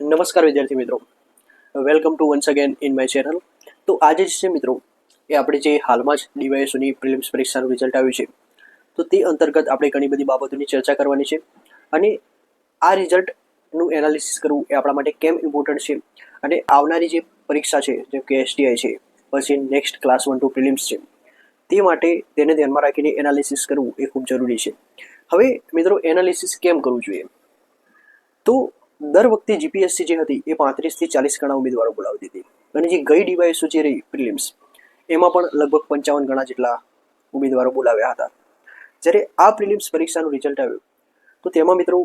નમસ્કાર વિદ્યાર્થી મિત્રો. Welcome to once again in my channel તો આજે જ છે મિત્રો, એ આપણે જે હાલમાં જ ડીવાયએસઓની પ્રિલિમ્સ પરીક્ષાનું રિઝલ્ટ આવ્યું છે, તો તે અંતર્ગત આપણે ઘણી બધી બાબતોની ચર્ચા કરવાની છે અને આ રિઝલ્ટનું એનાલિસિસ કરવું એ આપણા માટે કેમ ઇમ્પોર્ટન્ટ છે અને આવનારી જે પરીક્ષા છે, જેમ કે એસટીઆઈ છે, પછી next class one two prelims છે, તે માટે તેને ધ્યાનમાં રાખીને એનાલિસિસ કરવું એ ખૂબ જરૂરી છે. હવે મિત્રો એનાલિસિસ કેમ કરવું જોઈએ? તો દર વખતે જીપીએસસી જે હતી એ પાંત્રીસથી ચાલીસ ગણા ઉમેદવારો બોલાવી દીધી. અને જે ગઈ ડીવાયસો જે રહી પ્રિલિમ્સ એમાં પણ લગભગ પંચાવન ગણા જેટલા ઉમેદવારો બોલાવ્યા હતા. જ્યારે આ પ્રિલિમ્સ પરીક્ષાનું રિઝલ્ટ આવ્યું, તો તેમાં મિત્રો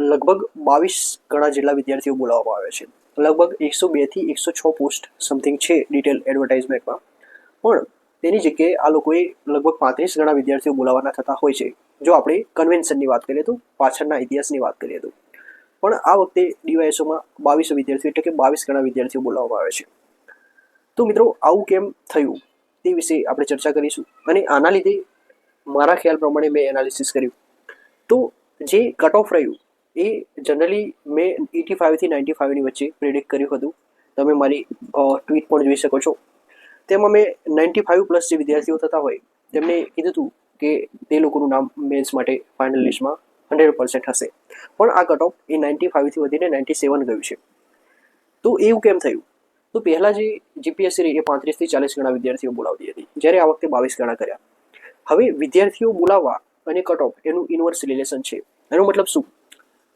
લગભગ બાવીસ ગણા જેટલા વિદ્યાર્થીઓ બોલાવવામાં આવ્યા છે. લગભગ એકસો બેથી એકસો છ પોસ્ટ સમથિંગ છે ડિટેલ એડવર્ટાઇઝમેન્ટમાં પણ તેની જગ્યાએ આ લોકોએ લગભગ પાંત્રીસ ગણા વિદ્યાર્થીઓ બોલાવવાના થતા હોય છે. જો આપણે કન્વેન્શનની વાત કરીએ તો પાછળના ઇતિહાસની વાત કરીએ તો. પણ આ વખતે ડીવાયએસઓમાં બાવીસ વિદ્યાર્થીઓ એટલે કે બાવીસ ગણા વિદ્યાર્થીઓ બોલાવવામાં આવે છે. તો મિત્રો, આવું કેમ થયું તે વિશે આપણે ચર્ચા કરીશું અને આના લીધે મારા ખ્યાલ પ્રમાણે મેં એનાલિસિસ કર્યું. તો જે કટ ઓફ રહ્યું એ જનરલી મેં એટી ફાઇવથી નાઇન્ટી ફાઇવની વચ્ચે પ્રિડિક્ટ કર્યું હતું. તમે મારી ટ્વીટ પણ જોઈ શકો છો. તેમાં મેં નાઇન્ટી ફાઇવ પ્લસ જે વિદ્યાર્થીઓ થતા હોય તેમને કીધું હતું કે તે લોકોનું નામ મેન્સ માટે ફાઇનલ લિસ્ટમાં હંડ્રેડ પર્સન્ટ હશે. પણ આ કટ ઓફ એ નાઇન્ટી ફાઇવથી વધીને નાઇન્ટી સેવન ગયું છે. તો એવું કેમ થયું? તો પહેલાં જે જીપીએસસી રહી એ પાંત્રીસથી ચાલીસ ગણા વિદ્યાર્થીઓ બોલાવતી હતી. જ્યારે આ વખતે બાવીસ ગણા કર્યા. હવે વિદ્યાર્થીઓ બોલાવવા અને કટ ઓફ એનું ઇન્વર્સ રિલેશન છે. એનો મતલબ શું?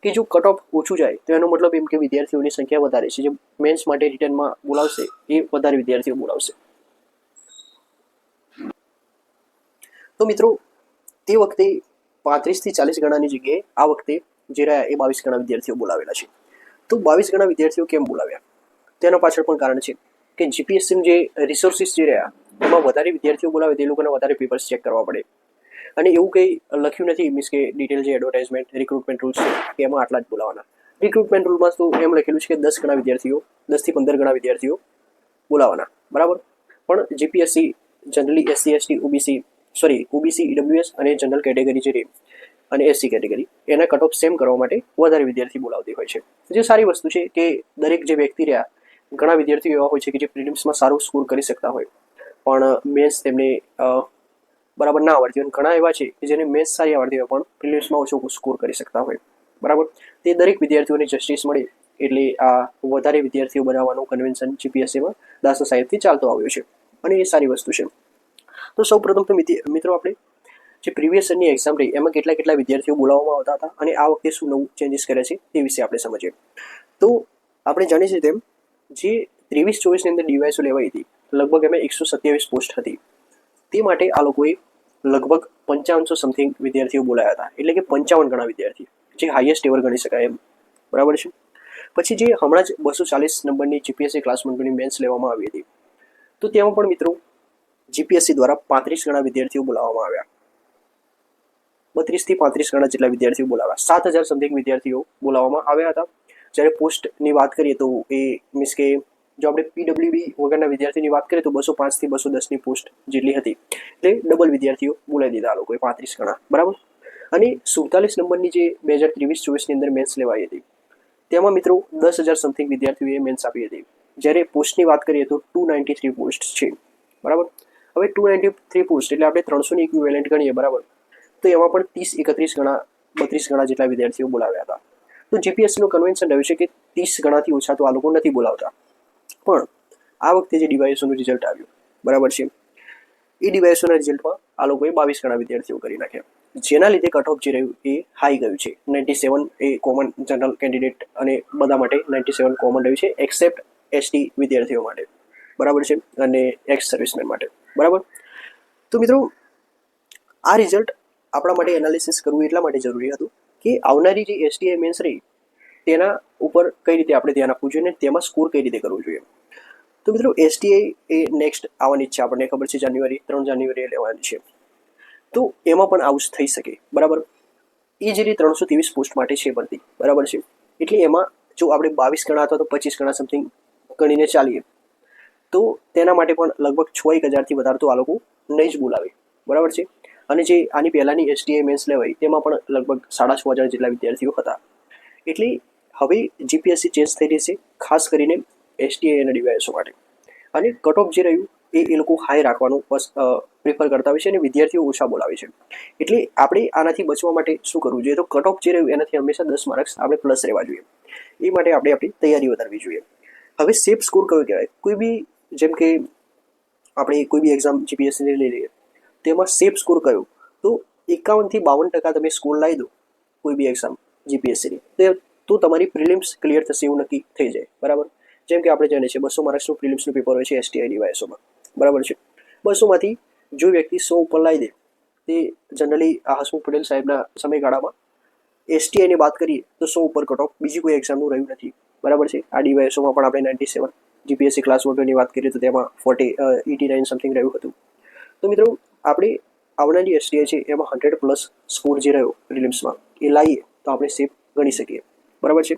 કે જો કટ ઓફ ઓછું જાય, તો એનો મતલબ એમ કે વિદ્યાર્થીઓની સંખ્યા વધારે છે. જે મેન્સ માટે રિટર્નમાં બોલાવશે, એ વધારે વિદ્યાર્થીઓ બોલાવશે. તો મિત્રો, તે વખતે પાંત્રીસથી ચાલીસ ગણાની જગ્યાએ આ વખતે જે રહ્યા એ બાવીસ ગણા વિદ્યાર્થીઓ બોલાવેલા છે. તો બાવીસ ગણા વિદ્યાર્થીઓ કેમ બોલાવ્યા? તેના પાછળ પણ કારણ છે કે જીપીએસસીનું જે રિસોર્સિસ જે રહ્યા, એમાં વધારે વિદ્યાર્થીઓ બોલાવે તે લોકોને વધારે પેપર્સ ચેક કરવા પડે. અને એવું કંઈ લખ્યું નથી મીન્સ કે ડિટેલ જે એડવર્ટાઇઝમેન્ટ રિક્રુટમેન્ટ રૂલ્સ છે, કે એમાં આટલા જ બોલાવવાના રિક્રુટમેન્ટ રૂલમાં તો એમ લખેલું છે કે દસ ગણા વિદ્યાર્થીઓ, દસથી પંદર ગણા વિદ્યાર્થીઓ બોલાવવાના બરાબર? પણ GPSC generally SC ST OBC sorry OBC EWS અને જનરલ કેટેગરી જે અને એસસી કેટેગરી એના કટ ઓફ સેમ કરવા માટે વધારે વિદ્યાર્થી બોલાવતી હોય છે. જે સારી વસ્તુ છે કે દરેક જે વ્યક્તિ રહ્યા, ઘણા વિદ્યાર્થીઓ એવા હોય છે કે જે પ્રિલિમ્સમાં સારું સ્કોર કરી શકતા હોય. પણ મેન્સ તેમને બરાબર ના આવડતી હોય. ઘણા એવા છે કે જેને મેન્સ સારી આવડતી હોય પણ પ્રિલિમ્સમાં ઓછો સ્કોર કરી શકતા હોય. બરાબર? તે દરેક વિદ્યાર્થીઓને જસ્ટિસ મળે એટલે આ વધારે વિદ્યાર્થીઓ બનાવવાનું કન્વેન્શન જીપીએસસીમાં દાસો સાહેબથી ચાલતો આવ્યો છે. અને એ સારી વસ્તુ છે. તો સૌ પ્રથમ તો મિતિ- મિત્રો આપણે જે પ્રીવિયસ યરની એક્ઝામ રહી, એમાં કેટલા કેટલા વિદ્યાર્થીઓ બોલાવવામાં આવતા હતા અને આ વખતે શું નવું ચેન્જીસ કરે છે તે વિશે આપણે સમજીએ. તો આપણે જાણીએ છીએ તેમ, જે ત્રેવીસ ચોવીસની અંદર ડીવાયસો લેવાઈ હતી, લગભગ એમાં એકસો સત્યાવીસ પોસ્ટ હતી. તે માટે આ લોકોએ લગભગ પંચાવનસો સમથિંગ વિદ્યાર્થીઓ બોલાયા હતા, એટલે કે પંચાવન ગણા વિદ્યાર્થી જે હાઈએસ્ટ એવર ગણી શકાય એમ. બરાબર છે? પછી જે હમણાં જ બસો ચાલીસ નંબરની જીપીએસસી ક્લાસ વનની મેન્સ લેવામાં આવી હતી. તો તેમાં પણ મિત્રો જીપીએસસી દ્વારા પાંત્રીસ ગણા વિદ્યાર્થીઓ બોલાવવામાં આવ્યા. બત્રીસથી પાંત્રીસ ગણા જેટલા વિદ્યાર્થીઓ બોલાવ્યા. સાત હજાર સમથિંગ વિદ્યાર્થીઓ બોલાવવામાં આવ્યા હતા. જ્યારે પોસ્ટની વાત કરીએ તો એ મીન્સ કે જો આપણે પીડબ્લ્યુડી વગરના વિદ્યાર્થીની વાત કરીએ તો બસો પાંચથી બસો દસની પોસ્ટ જેટલી હતી. એટલે ડબલ વિદ્યાર્થીઓ બોલાવી દીધા લોકોએ, પાંત્રીસ ગણા. બરાબર? અને સુડતાલીસ નંબરની જે બે હજાર ત્રેવીસ ચોવીસની અંદર મેન્સ લેવાઈ હતી. તેમાં મિત્રો દસ હજાર સમથિંગ વિદ્યાર્થીઓએ મેન્સ આપી હતી. જ્યારે પોસ્ટની વાત કરીએ તો ટુ નાઇન્ટી થ્રી પોસ્ટ છે. બરાબર? હવે ટુ નાઇન્ટી થ્રી પોસ્ટ એટલે આપણે ત્રણસોની ઇક્વિવેલન્ટ ગણીએ, બરાબર? તો એમાં પણ ત્રીસ, એકત્રીસ ગણા, બત્રીસ ગણા જેટલા વિદ્યાર્થીઓ બોલાવ્યા હતા. તો જીપીએસસીનું કન્વેન્શન રહ્યું છે કે ત્રીસ ગણાથી ઓછા તો આ લોકો નથી બોલાવતા. પણ આ વખતે જે ડિવાઇસોનું રિઝલ્ટ આવ્યું, બરાબર છે? એ ડિવાઇસોના રિઝલ્ટમાં આ લોકોએ બાવીસ ગણા વિદ્યાર્થીઓ કરી નાખ્યા. જેના લીધે કટ ઓફ જે રહ્યું એ હાઈ ગયું છે. નાઇન્ટી સેવન એ કોમન જનરલ કેન્ડિડેટ અને બધા માટે નાઇન્ટી સેવન કોમન રહ્યું છે એક્સેપ્ટ એસટી વિદ્યાર્થીઓ માટે. બરાબર છે? અને એક્સ સર્વિસમેન માટે. બરાબર? તો મિત્રો, આ રિઝલ્ટ આપણા માટે એનાલિસિસ કરવું એટલા માટે જરૂરી હતું કે આવનારી જે એસટીઆઈ મેન્સ રહી, તેના ઉપર કઈ રીતે આપણે ધ્યાન આપવું જોઈએ અને તેમાં સ્કોર કઈ રીતે કરવો જોઈએ. તો મિત્રો એસટીઆઈ એ નેક્સ્ટ આવવાની ઈચ્છા આપણને ખબર છે જાન્યુઆરી, ત્રણ જાન્યુઆરીએ લેવાની છે. તો એમાં પણ આવું થઈ શકે, બરાબર? એ જે રીતે ત્રણસો ત્રેવીસ પોસ્ટ માટે છે ભરતી, બરાબર છે? એટલે એમાં જો આપણે બાવીસ ગણા અથવા તો પચીસ ગણા સમથિંગ ગણીને ચાલીએ તો તેના માટે પણ લગભગ છ એક હજારથી વધારે તો આ લોકો નહીં જ બોલાવે. બરાબર છે? અને જે આની પહેલાંની એસટીઆઈ મેન્સ લેવાય, તેમાં પણ લગભગ સાડા છ હજાર જેટલા વિદ્યાર્થીઓ હતા. એટલે હવે જીપીએસસી ચેન્જ થઈ રહી છે ખાસ કરીને એસટીઆઈ અને ડીવાયએસઓ માટે. અને કટ ઓફ જે રહ્યું, એ એ લોકો હાઈ રાખવાનું પ્રિફર કરતા હોય છે અને વિદ્યાર્થીઓ ઓછા બોલાવે છે. એટલે આપણે આનાથી બચવા માટે શું કરવું જોઈએ? તો કટ ઓફ જે રહ્યું, એનાથી હંમેશા દસ માર્ક્સ આપણે પ્લસ રહેવા જોઈએ. એ માટે આપણે આપણી તૈયારી વધારવી જોઈએ. હવે સેફ સ્કોર કયો કહેવાય? કોઈ બી જેમ કે આપણે કોઈ બી એક્ઝામ જીપીએસસીની લઈ લઈએ તેમાં સેફ સ્કોર કયો? તો એકાવનથી બાવન ટકા તમે સ્કોર લાવી દો કોઈ બી એક્ઝામ જીપીએસસીની તો તમારી પ્રિલિમ્સ ક્લિયર થશે એવું નક્કી થઈ જાય. બરાબર? જેમ કે આપણે જાણીએ છીએ બસો માર્ક્સનું પ્રિલિમ્સનું પેપર હોય છે એસટીઆઈ ડીવાયસોમાં બરાબર છે? બસોમાંથી જો વ્યક્તિ સો ઉપર લાવી દે, તે જનરલી આ હસમુખ પટેલ સાહેબના સમયગાળામાં એસટીઆઈની વાત કરીએ, તો સો ઉપર કટ ઓફ બીજી કોઈ એક્ઝામનું રહ્યું નથી. બરાબર છે? આ ડીવાયસોમાં પણ આપણે નાઇન્ટી સેવન જીપીએસસી ક્લાસ વોટરની વાત કરીએ તો તેમાં ફોર્ટી એટી નાઇન સમથિંગ રહ્યું હતું. તો મિત્રો, આપણે આવનારી એસટીઆઈ છે, એમાં હંડ્રેડ પ્લસ સ્કોર જે રહ્યો પ્રિલિમ્સમાં એ લાવીએ તો આપણે સેફ ગણી શકીએ. બરાબર છે?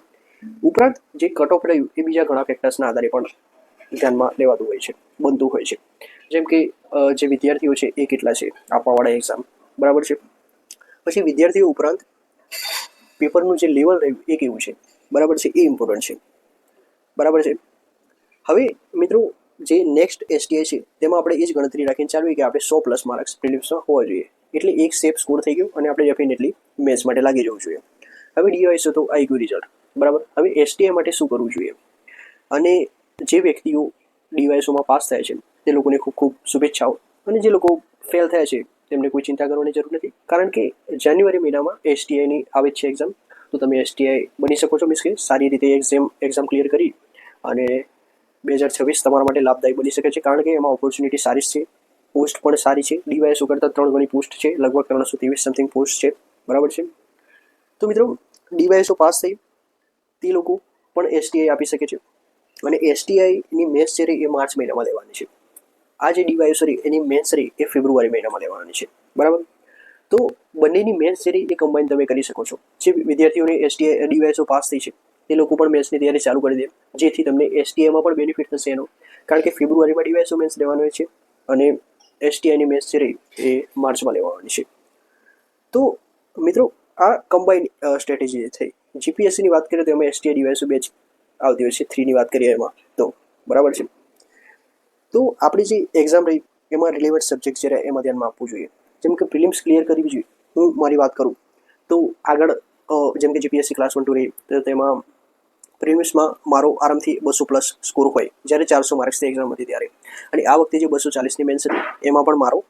ઉપરાંત જે કટ ઓફ રહ્યું, એ બીજા ઘણા ફેક્ટર્સના આધારે પણ ધ્યાનમાં લેવાતું હોય છે, બનતું હોય છે. જેમ કે જે વિદ્યાર્થીઓ છે, એ કેટલા છે, આપવાવાળા એક્ઝામ બરાબર છે? પછી વિદ્યાર્થીઓ ઉપરાંત પેપરનું જે લેવલ રહ્યું, એ કેવું છે? બરાબર છે? એ ઇમ્પોર્ટન્ટ છે. બરાબર છે? હવે મિત્રો, જે નેક્સ્ટ એસટીઆઈ છે, તેમાં આપણે એ જ ગણતરી રાખીને ચાલવી કે આપણે સો પ્લસ માર્ક્સ પ્રિલિમ્સમાં હોવા જોઈએ. એટલે એક સેફ સ્કોર થઈ ગયો અને આપણે ડેફિનેટલી મેથ્સ માટે લાગી જવું જોઈએ. હવે ડીવાયસ તો આવી ગયું રિઝલ્ટ બરાબર? હવે એસટીઆઈ માટે શું કરવું જોઈએ? અને જે વ્યક્તિઓ ડીવાયસોમાં પાસ થાય છે, તે લોકોને ખૂબ ખૂબ શુભેચ્છાઓ. અને જે લોકો ફેલ થયા છે, તેમને કોઈ ચિંતા કરવાની જરૂર નથી. કારણ કે જાન્યુઆરી મહિનામાં એસટીઆઈની આવે છે એક્ઝામ તો તમે એસટીઆઈ બની શકો છો મીન્સ કે. સારી રીતે એક્ઝામ એક્ઝામ ક્લિયર કરી અને બે હજાર છવ્વીસ તમારા માટે લાભદાયી બની શકે છે, કારણ કે એમાં ઓપોર્ચ્યુનિટી સારી છે. પોસ્ટ પણ સારી છે. ડીવાયએસઓ કરતાં ત્રણ ગણી પોસ્ટ છે. લગભગ ત્રણસો ત્રેવીસ સમથિંગ પોસ્ટ છે. બરાબર છે? તો મિત્રો ડીવાયએસઓ પાસ થઈ. તે લોકો પણ એસટીઆઈ આપી શકે છે. અને એસટીઆઈની મેન્સ છે એ માર્ચ મહિનામાં લેવાની છે. આ જે ડીવાયએસ રહી એની મેન્સ રહી એ ફેબ્રુઆરી મહિનામાં લેવાની છે. બરાબર? તો બંનેની મેન્સ જે એ કમ્બાઈન તમે કરી શકો છો. જે વિદ્યાર્થીઓને એસટીઆઈ ડીવાયસો પાસ થઈ છે. તે લોકો પણ મેન્સની તૈયારી ચાલુ કરી દે. જેથી તમને એસટીઆઈમાં પણ બેનિફિટ થશે એનો. કારણ કે ફેબ્રુઆરીમાં ડીવાયસો મેન્સ લેવાનો છે અને એસટીઆઈની મેચ જે રહી એ માર્ચમાં લેવાની છે. તો મિત્રો, આ કમ્બાઈન સ્ટ્રેટેજી થઈ. જીપીએસસીની વાત કરીએ તો એમાં એસટીઆઈ ડીવાયસો બેચ આવતી હોય છે. થ્રીની વાત કરીએ એમાં તો. બરાબર છે? તો આપણી જે એક્ઝામ રહી, એમાં રિલેવન્ટ સબ્જેક્ટ જે રહે એમાં ધ્યાનમાં આપવું જોઈએ. જેમ કે પ્રિલિમ્સ ક્લિયર કરવી જોઈએ. હું મારી વાત કરું. તો આગળ જેમ કે જીપીએસસી ક્લાસ વન ટુ રહી, તો તેમાં પ્રિલિમ્સમાં મારો આરામથી બસો પ્લસ સ્કોર હોય, જ્યારે ચારસો માર્ક્સની એક્ઝામ હતી ત્યારે. અને આ વખતે જે બસો ચાલીસની મેન્સ હતી, એમાં પણ મારો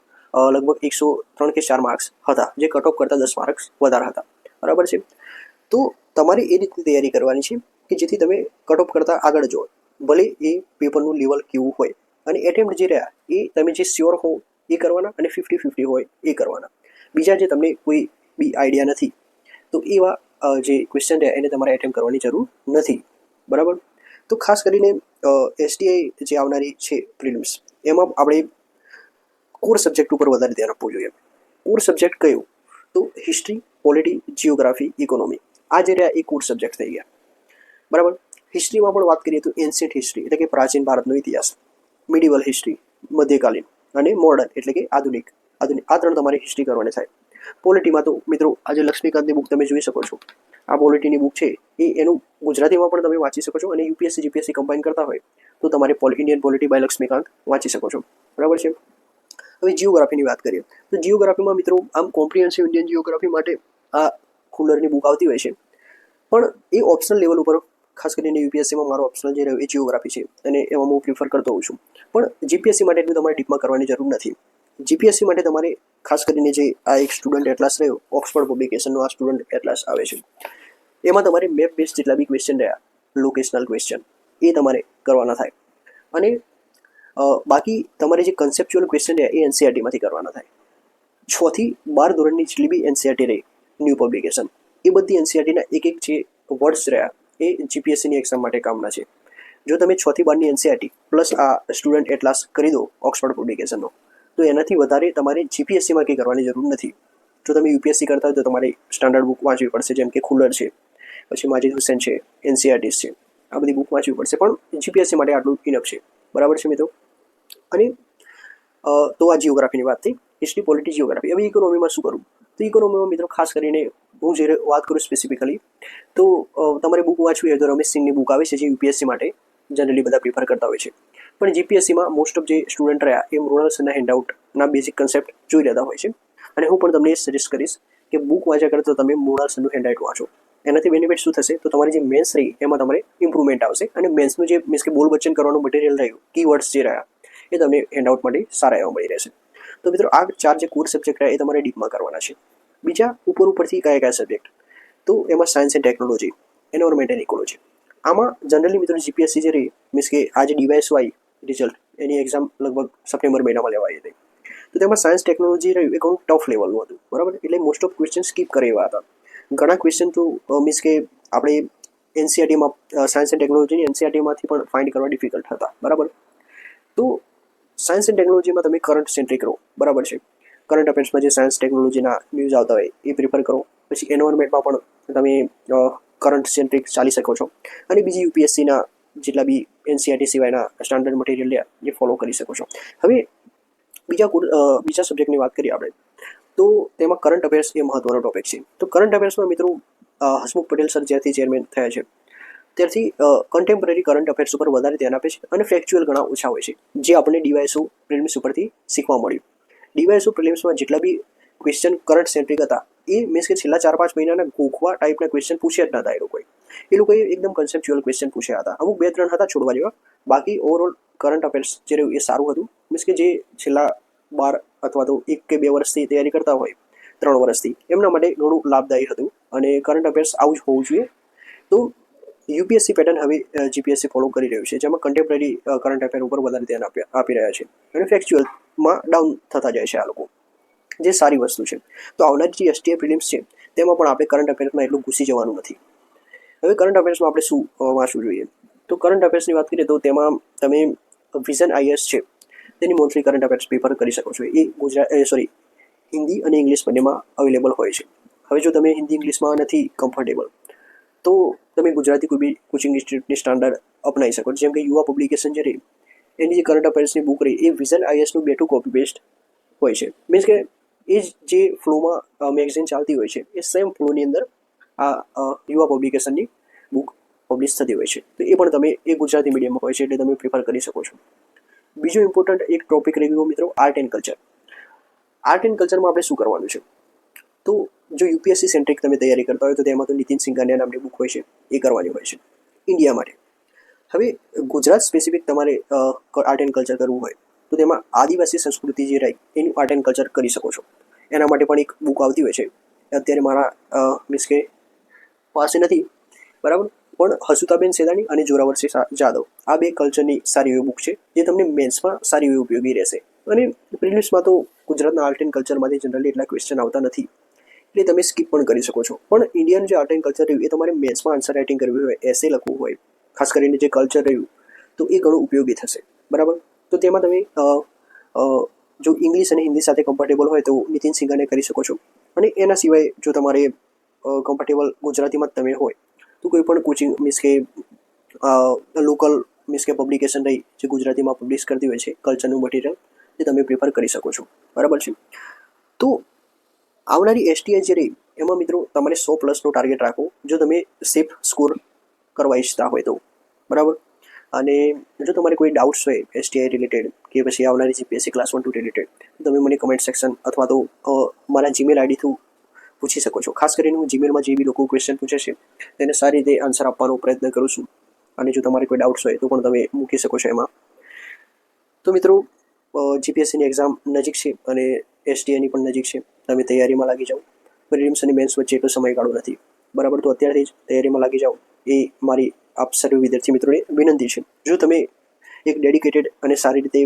લગભગ એકસો ત્રણ કે ચાર માર્ક્સ હતા, જે કટ ઓફ કરતાં દસ માર્ક્સ વધારે હતા. બરાબર છે? તો તમારે એ રીતની તૈયારી કરવાની છે કે જેથી તમે કટ ઓફ કરતાં આગળ જો ભલે એ પેપરનું લેવલ કેવું હોય. અને એટેમ્પ્ટ જે રહ્યા, એ તમે જે શ્યોર હો, એ કરવાના અને ફિફ્ટી ફિફ્ટી હોય, એ કરવાના. બીજા જે તમને કોઈ બી આઈડિયા નથી, તો એવા જે ક્વેશ્ચન છે એને તમારે એટેમ્પ કરવાની જરૂર નથી. બરાબર? તો ખાસ કરીને એસટીઆઈ જે આવનારી છે પ્રિલિમ્સ એમાં આપણે કોર સબ્જેક્ટ ઉપર વધારે ધ્યાન આપવું જોઈએ. કોર સબ્જેક્ટ કયો? તો હિસ્ટ્રી પોલિટી જિયોગ્રાફી ઇકોનોમી આ જે રહ્યા એ કોર સબ્જેક્ટ થઈ ગયા. બરાબર? હિસ્ટ્રીમાં પણ વાત કરીએ તો એન્શિયન્ટ હિસ્ટ્રી એટલે કે પ્રાચીન ભારતનો ઇતિહાસ મિડિવલ હિસ્ટ્રી મધ્યકાલીન અને મોડર્ન એટલે કે આધુનિક. આધુનિક. આ ત્રણ તમારે હિસ્ટ્રી કરવાની થાય. પોલિટીમાં તો મિત્રો આજે લક્ષ્મીકાંતની બુક તમે જોઈ શકો છો. આ પોલિટીની બુક છે, એ એનું ગુજરાતીમાં પણ તમે વાંચી શકો છો અને યુપીએસસી જીપીએસસી કમ્બાઈન કરતા હોય, તો તમારે પોલ ઇન્ડિયન પોલિટી બાય લક્ષ્મીકાંત વાંચી શકો છો. બરાબર છે? હવે જીઓગ્રાફીની વાત કરીએ, તો જીઓગ્રાફીમાં મિત્રો આમ કોમ્પ્રિહેન્સિવ ઇન્ડિયન જીઓગ્રાફી માટે આ ખુલ્લરની બુક આવતી હોય છે. પણ એ ઓપ્શનલ લેવલ ઉપર, ખાસ કરીને યુપીએસસીમાં મારો ઓપ્શનલ જે રહ્યો, એ જીઓગ્રાફી છે, અને એમાં હું પ્રિફર કરતો હોઉં છું. પણ જીપીએસસી માટે એટલું તમારે ડીપમાં કરવાની જરૂર નથી. જીપીએસસી માટે તમારે ખાસ કરીને જે આ એક સ્ટુડન્ટ એટલાસ રહ્યો ઓક્સફર્ડ પબ્લિકેશનનો આ સ્ટુડન્ટ એટલાસ આવે છે. એમાં તમારે મેપ બેઝ જેટલા બી ક્વેશ્ચન રહ્યા લોકેશનલ ક્વેશ્ચન એ તમારે કરવાના થાય. અને બાકી તમારે જે કન્સેપ્ચ્યુઅલ ક્વેશ્ચન રહ્યા, એ એનસીઆરટીમાંથી કરવાના થાય. છથી બાર ધોરણની જેટલી બી એનસીઆરટી રહી ન્યૂ પબ્લિકેશન એ બધી એનસીઆરટીના એક એક જે વર્ડ્સ રહ્યા, એ જીપીએસસીની એક્ઝામ માટે કામના છે. જો તમે છથી બારની એનસીઆરટી પ્લસ આ સ્ટુડન્ટ એટલાસ કરી દો ઓક્સફર્ડ પબ્લિકેશનનો તો એનાથી વધારે તમારે જીપીએસસીમાં કંઈ કરવાની જરૂર નથી. જો તમે યુપીએસસી કરતા હોય તો તમારે સ્ટાન્ડર્ડ બુક વાંચવી પડશે, જેમ કે ખુલ્લર છે, પછી માજિદ હુસેન છે એનસીઆરટીસ છે, આ બધી બુક વાંચવી પડશે, પણ જીપીએસસી માટે આટલું ઇનફ છે. બરાબર છે મિત્રો? અને તો આ જીઓગ્રાફીની વાત થઈ. હિસ્ટ્રી પોલિટી જીઓગ્રાફી હવે ઇકોનોમીમાં શું કરવું તો ઇકોનોમીમાં મિત્રો ખાસ કરીને હું જે વાત કરું સ્પેસિફિકલી તો તમારે બુક વાંચવી હોય તો રમેશ સિંહની બુક આવે છે, જે યુપીએસસી માટે જનરલી બધા પ્રિફર કરતા હોય છે. પણ જીપીએસસીમાં મોસ્ટ ઓફ જે સ્ટુડન્ટ રહ્યા એ મૃણાલસનના હેન્ડઆઉટના બેઝિક કન્સેપ્ટ જોઈ રહેતા હોય છે. અને હું પણ તમને એ સજેસ્ટ કરીશ કે બુક વાંચ્યા કરતાં તમે મૃણાલસનનું હેન્ડઆઉટ વાંચો. એનાથી બેનિફિટ શું થશે? તો તમારી જે મેન્સ રહી, એમાં તમારે ઇમ્પ્રુવમેન્ટ આવશે. અને મેન્સનું જે મીન્સ કે બોલ વચન કરવાનું મટીરિયલ રહ્યું કીવર્ડ્સ જે રહ્યા, એ તમને હેન્ડઆઉટ માટે સારા એવા મળી રહેશે. તો મિત્રો, આ ચાર જે કોર સબ્જેક્ટ રહ્યા, એ તમારે ડીપમાં કરવાના છે. બીજા ઉપર ઉપરથી કયા કયા સબ્જેક્ટ તો એમાં science and technology environment and ecology આમાં જનરલી મિત્રો જીપીએસસી જે રહી મીન્સ કે આ જે ડીવાયસ વાય રિઝલ્ટ એની એક્ઝામ લગભગ સપ્ટેમ્બર મહિનામાં લેવાઈ હતી. તો તેમાં સાયન્સ ટેકનોલોજી રહ્યું. એ ઘણું ટફ લેવલનું હતું. બરાબર? એટલે મોસ્ટ ઓફ ક્વેશ્ચન સ્કીપ કરે એવા હતા. ઘણા ક્વેશ્ચન તો મીન્સ કે આપણે એનસીઆરટીમાં સાયન્સ એન્ડ ટેકનોલોજીની એનસીઆરટીમાંથી પણ ફાઇન્ડ કરવા ડિફિકલ્ટ હતા. બરાબર? તો સાયન્સ એન્ડ ટેકનોલોજીમાં તમે કરંટ સેન્ટ્રિક રહો. બરાબર છે? કરંટ અફેર્સમાં જે સાયન્સ ટેકનોલોજીના ન્યૂઝ આવતા હોય, એ પ્રિફર કરો. પછી એન્વાયરમેન્ટમાં પણ તમે કરંટ સેન્ટ્રિક ચાલી શકો છો. અને બીજી યુપીએસસીના જેટલા બી એનસીઆરટી સિવાયના સ્ટાન્ડર્ડ મટીરિયલ જે ફોલો કરી શકો છો. હવે બીજા બીજા સબ્જેક્ટની વાત કરીએ આપણે, તો તેમાં કરંટ અફેર્સ એ મહત્વનો ટોપિક છે. તો કરંટ અફેર્સમાં મિત્રો હસમુખ પટેલ સર જ્યારથી ચેરમેન થયા છે, ત્યારથી કન્ટેમ્પરરી કરંટ અફેર્સ ઉપર વધારે ધ્યાન આપે છે અને ફેક્ચ્યુઅલ ઘણા ઓછા હોય છે, જે આપણને ડીવાયસો પ્રિલિમ્સ ઉપરથી શીખવા મળ્યું. ડીવાયસો પ્રિલિમ્સમાં જેટલા બી ક્વેશ્ચન કરંટ સેન્ટ્રિક હતા, એ મીન્સ કે છેલ્લા ચાર પાંચ મહિનાના ગોખવા ટાઈપના ક્વેશ્ચન પૂછ્યા જ નતા એ લોકોએ. એ લોકોએ એકદમ કન્સેપ્ચ્યુઅલ ક્વેશ્ચન પૂછ્યા હતા. અમુક બે ત્રણ હતા છોડવા જેવા બાકી ઓવરઓલ કરંટ અફેર્સ જે રહ્યું એ સારું હતું. મીન્સ કે જે છેલ્લા બાર અથવા તો એક કે બે વર્ષથી તૈયારી કરતા હોય, ત્રણ વર્ષથી, એમના માટે ઘણું લાભદાયી હતું. અને કરંટ અફેર્સ આવું જ હોવું જોઈએ. તો યુપીએસસી પેટર્ન હવે જીપીએસસી ફોલો કરી રહ્યું છે, જેમાં કન્ટેમ્પરરી કરંટ અફેર ઉપર વધારે ધ્યાન આપી રહ્યા છે. અને ફેક્ચ્યુઅલમાં ડાઉન થતા જાય છે આ લોકો. જે સારી વસ્તુ છે. તો આવનારી જે એસટીએ પ્રિલિમ્સ છે, તેમાં પણ આપણે કરંટ અફેર્સમાં એટલું ઘૂસી જવાનું નથી. હવે કરંટ અફેર્સમાં આપણે શું વાંચવું જોઈએ? તો કરંટ અફેર્સની વાત કરીએ તો તેમાં તમે વિઝન આઈએસ છે, તેની મોન્થલી કરંટ અફેર્સ પેપર કરી શકો છો. એ ગુજરાત સોરી હિન્દી અને ઇંગ્લિશ બંનેમાં અવેલેબલ હોય છે. હવે જો તમે હિન્દી ઇંગ્લિશમાં નથી કમ્ફર્ટેબલ તો તમે ગુજરાતી કોઈ બી કોચિંગ ઇન્સ્ટિટ્યૂટની સ્ટાન્ડર્ડ અપનાવી શકો જેમ કે યુવા પબ્લિકેશન જે રહી, એની જે કરંટ અફેર્સની બુક રહી, એ વિઝન આઈએસનું બેઠું કોપી પેસ્ટ હોય છે. મીન્સ કે એ જ જે ફ્લોમાં મેગઝીન ચાલતી હોય છે, એ સેમ ફ્લોની અંદર આ યુવા પબ્લિકેશનની બુક પબ્લિશ થતી હોય છે. તો એ પણ તમે એ ગુજરાતી મીડિયમમાં હોય છે એટલે તમે પ્રિફર કરી શકો છો. બીજો ઇમ્પોર્ટન્ટ એક ટોપિક રહી ગયો મિત્રો art and culture art and કલ્ચરમાં આપણે શું કરવાનું છે? તો જો યુપીએસસી સેન્ટ્રિક તમે તૈયારી કરતા હોય તો તેમાં તો નીતિન સિંઘાનિયા નામની બુક હોય છે, એ કરવાની હોય છે ઇન્ડિયા માટે. હવે ગુજરાત સ્પેસિફિક તમારે આર્ટ એન્ડ કલ્ચર કરવું હોય, તો તેમાં આદિવાસી સંસ્કૃતિ જે રહી, એનું આર્ટ એન્ડ કલ્ચર કરી શકો છો. એના માટે પણ એક બુક આવતી હોય છે. અત્યારે મારા મીન્સ કે પાસે નથી. બરાબર? પણ હસુતાબેન સેદાણી અને જોરાવરસિંહ જાદવ, આ બે કલ્ચરની સારી એવી બુક છે, જે તમને મેન્સમાં સારી એવી ઉપયોગી રહેશે. અને પ્રિલિમ્સમાં તો ગુજરાતના આર્ટ એન્ડ કલ્ચરમાંથી જનરલી એટલા ક્વેશ્ચન આવતા નથી. એટલે તમે સ્કીપ પણ કરી શકો છો. પણ ઇન્ડિયન જે આર્ટ એન્ડ કલ્ચર રહ્યું, એ તમારે મેન્સમાં આન્સર રાઇટિંગ કરવી હોય એસે લખવું હોય, ખાસ કરીને જે કલ્ચર રહ્યું, તો એ ઘણું ઉપયોગી થશે. બરાબર? તો તેમાં તમે જો ઇંગ્લિશ અને હિન્દી સાથે કમ્ફર્ટેબલ હોય તો નીતિન સિંઘાને કરી શકો છો. અને એના સિવાય જો તમારે કમ્ફર્ટેબલ ગુજરાતીમાં તમે હોય, તો કોઈ પણ કોચિંગ મીન્સ કે લોકલ મીન્સ કે પબ્લિકેશન રહી, જે ગુજરાતીમાં પબ્લિશ કરતી હોય છે કલ્ચરનું મટીરિયલ જે તમે પ્રિફર કરી શકો છો. બરાબર છે? તો આવનારી એસટીઆઈ જે રહી, એમાં મિત્રો તમારે સો પ્લસનો ટાર્ગેટ રાખો જો તમે સેફ સ્કોર કરવા ઈચ્છતા હોય તો. બરાબર? અને જો તમારે કોઈ ડાઉટ્સ હોય એસટીઆઈ રિલેટેડ કે પછી આવનારી GPSC class one two related તમે મને કમેન્ટ સેક્શન અથવા તો મારા જીમેલ આઈડી થ્રુ પૂછી શકો છો. ખાસ કરીને હું જીમેલમાં જે બી લોકો ક્વેશ્ચન પૂછે છે, તેને સારી રીતે આન્સર આપવાનો પ્રયત્ન કરું છું. અને જો તમારે કોઈ ડાઉટ્સ હોય તો પણ તમે મૂકી શકો છો એમાં. તો મિત્રો જીપીએસસીની એક્ઝામ નજીક છે અને એસટીએની પણ નજીક છે. તમે તૈયારીમાં લાગી જાઓ. પ્રિલિમ્સ અને મેન્સ વચ્ચે એટલો સમયગાળો નથી. બરાબર? તો અત્યારથી જ તૈયારીમાં લાગી જાઓ. એ મારી આપ સર્વ વિદ્યાર્થી મિત્રોને વિનંતી છે. જો તમે એક ડેડિકેટેડ અને સારી રીતે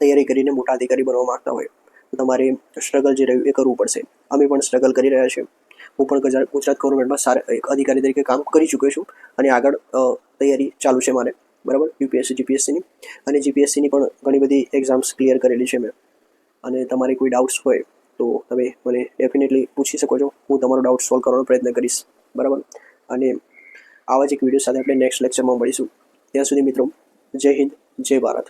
તૈયારી કરીને મોટા અધિકારી બનવા માગતા હોય તમારે સ્ટ્રગલ જે રહ્યું એ કરવું પડશે. અમે પણ સ્ટ્રગલ કરી રહ્યા છીએ. હું પણ ગુજરાત ગવર્મેન્ટમાં સારા એક અધિકારી તરીકે કામ કરી ચૂક્યો છું અને આગળ તૈયારી ચાલુ છે મારે. બરાબર? યુપીએસસી જીપીએસસીની અને જીપીએસસીની પણ ઘણી બધી એક્ઝામ્સ ક્લિયર કરેલી છે મેં. અને તમારે કોઈ ડાઉટ્સ હોય તો તમે મને ડેફિનેટલી પૂછી શકો છો. હું તમારો ડાઉટ સોલ્વ કરવાનો પ્રયત્ન કરીશ. બરાબર? અને આવા જ એક વીડિયો સાથે આપણે નેક્સ્ટ લેક્ચરમાં મળીશું. ત્યાં સુધી મિત્રો, જય હિન્દ, જય ભારત.